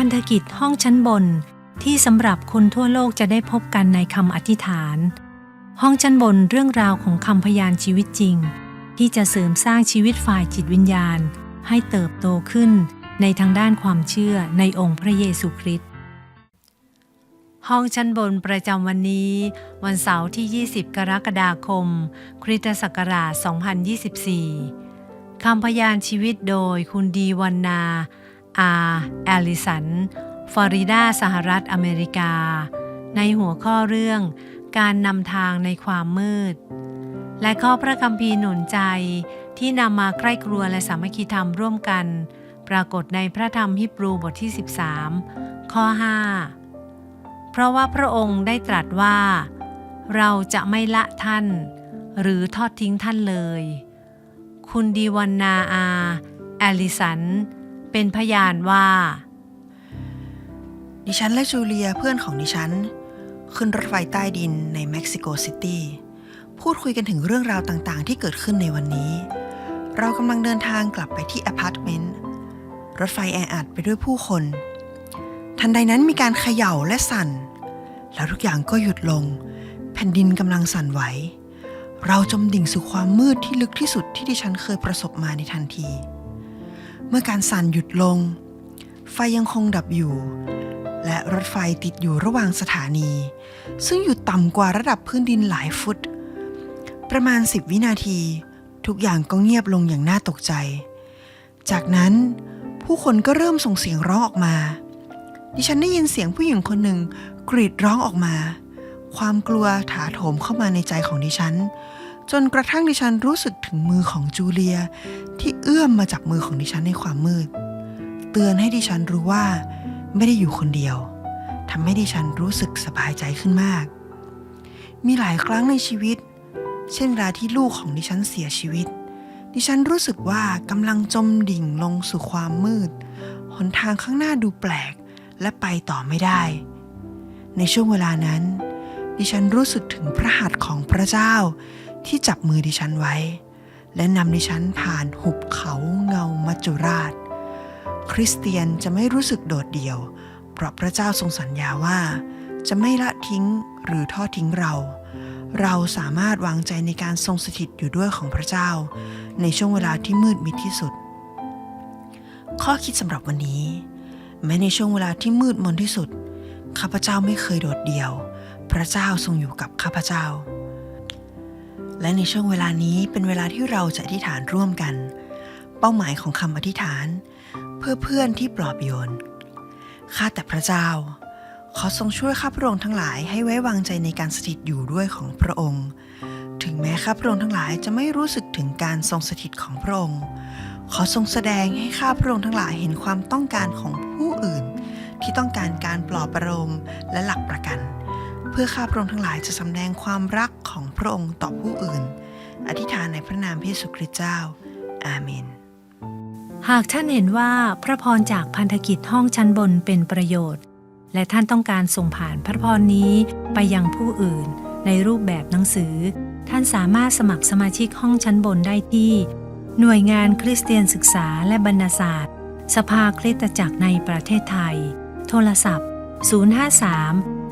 พันธกิจห้องชั้นบน ที่สำหรับคนทั่วโลกจะได้พบกันในคำอธิษฐาน ห้องชั้นบนเรื่องราวของคำพยานชีวิตจริง ที่จะเสริมสร้างชีวิตฝ่ายจิตวิญญาณ ให้เติบโตขึ้นในทางด้านความเชื่อในองค์พระเยซูคริสต์ห้องชั้นบนประจำวันนี้ วันเสาร์ที่ 20 กรกฎาคม คริสตศักราช 2024 คำพยานชีวิตโดยคุณดีวันนา อาแอลิสัน ฟลอริดา สหรัฐอเมริกา ในหัวข้อเรื่องการนำทางในความมืด และข้อพระคัมภีร์หนุนใจที่นำมาใกล้ครัวและสามัคคีธรรมร่วมกัน ปรากฏในพระธรรมฮิบรูบทที่ 13 ข้อ 5 เพราะว่าพระองค์ได้ตรัสว่า เราจะไม่ละท่าน หรือทอดทิ้งท่านเลย คุณดีวันนาอา แอลิสัน เป็นพยานว่า ดิฉันและจูเลียเพื่อนของดิฉัน ขึ้นรถไฟใต้ดินในเม็กซิโกซิตี้พูดคุยกันถึงเรื่องราวต่างๆ ที่เกิดขึ้นในวันนี้ เรากำลังเดินทางกลับไปที่อพาร์ตเมนต์ รถไฟแออัดไปด้วยผู้คน ทันใดนั้นมีการเขย่าและสั่น แล้วทุกอย่างก็หยุดลง แผ่นดินกำลังสั่นไหว เราจมดิ่งสู่ความมืดที่ลึกที่สุดที่ดิฉันเคยประสบมาในทันที เมื่อการสั่นหยุดลง ไฟยังคงดับอยู่ และรถไฟติดอยู่ระหว่างสถานี ซึ่งอยู่ต่ำกว่าระดับพื้นดินหลายฟุต ประมาณ 10 วินาที ทุกอย่างก็เงียบลงอย่างน่าตกใจ จากนั้นผู้คนก็เริ่มส่งเสียงร้องออกมา ดิฉันได้ยินเสียงผู้หญิงคนหนึ่งกรีดร้องออกมา ความกลัวถาโถมเข้ามาในใจของดิฉัน จนกระทั่งดิฉันรู้สึกถึงมือของจูเลีย ที่เอื้อมมาจับมือของดิฉันในความมืด เตือนให้ดิฉันรู้ว่า ไม่ได้อยู่คนเดียวทำให้ดิฉันรู้สึกสบายใจขึ้นมาก มีหลายครั้งในชีวิต เช่นเวลาที่ลูกของดิฉันเสียชีวิต ดิฉันรู้สึกว่ากำลังจมดิ่งลงสู่ความมืด หนทางข้างหน้าดูแปลก และไปต่อไม่ได้ ในช่วงเวลานั้น ดิฉันรู้สึกถึงพระหัตถ์ของพระเจ้า ที่จับมือดิฉันไว้ และนำดิฉันผ่านหุบเขาเงามัจจุราช คริสเตียนจะไม่รู้สึกโดดเดี่ยว เพราะพระเจ้าทรงสัญญาว่า จะไม่ละทิ้งหรือทอดทิ้งเรา เราสามารถวางใจในการทรงสถิตอยู่ด้วยของพระเจ้า ในช่วงเวลาที่มืดมิดที่สุด ข้อคิดสำหรับวันนี้ แม้ในช่วงเวลาที่มืดมนที่สุดข้าพเจ้าไม่เคยโดดเดี่ยว พระเจ้าทรงอยู่กับข้าพเจ้า และในช่วงเวลานี้เป็นเวลาที่เราจะอธิษฐานร่วมกัน เป้าหมายของคำอธิษฐาน เพื่อเพื่อนที่ปลอบโยน ข้าแต่พระเจ้า ขอทรงช่วยข้าพระองค์ทั้งหลายให้ไว้วางใจในการสถิตอยู่ด้วยของพระองค์ ถึงแม้ข้าพระองค์ทั้งหลายจะไม่รู้สึกถึงการทรงสถิตของพระองค์ ขอทรงแสดงให้ข้าพระองค์ทั้งหลายเห็นความต้องการของผู้อื่น ที่ต้องการการปลอบประโลมและหลักประกัน เพื่อข้าพระองค์ทั้งหลายจะสำแดงความรักของพระองค์ต่อผู้อื่น อธิษฐานในพระนามพระเยซูคริสต์เจ้า อาเมน หากท่านเห็นว่าพระพรจากพันธกิจห้องชั้นบนเป็นประโยชน์ และท่านต้องการส่งผ่านพระพรนี้ไปยังผู้อื่น ในรูปแบบหนังสือ ท่านสามารถสมัครสมาชิกห้องชั้นบนได้ที่ หน่วยงานคริสเตียนศึกษาและบรรณศาสตร์ สภาคริสตจักรในประเทศไทย โทรศัพท์ 053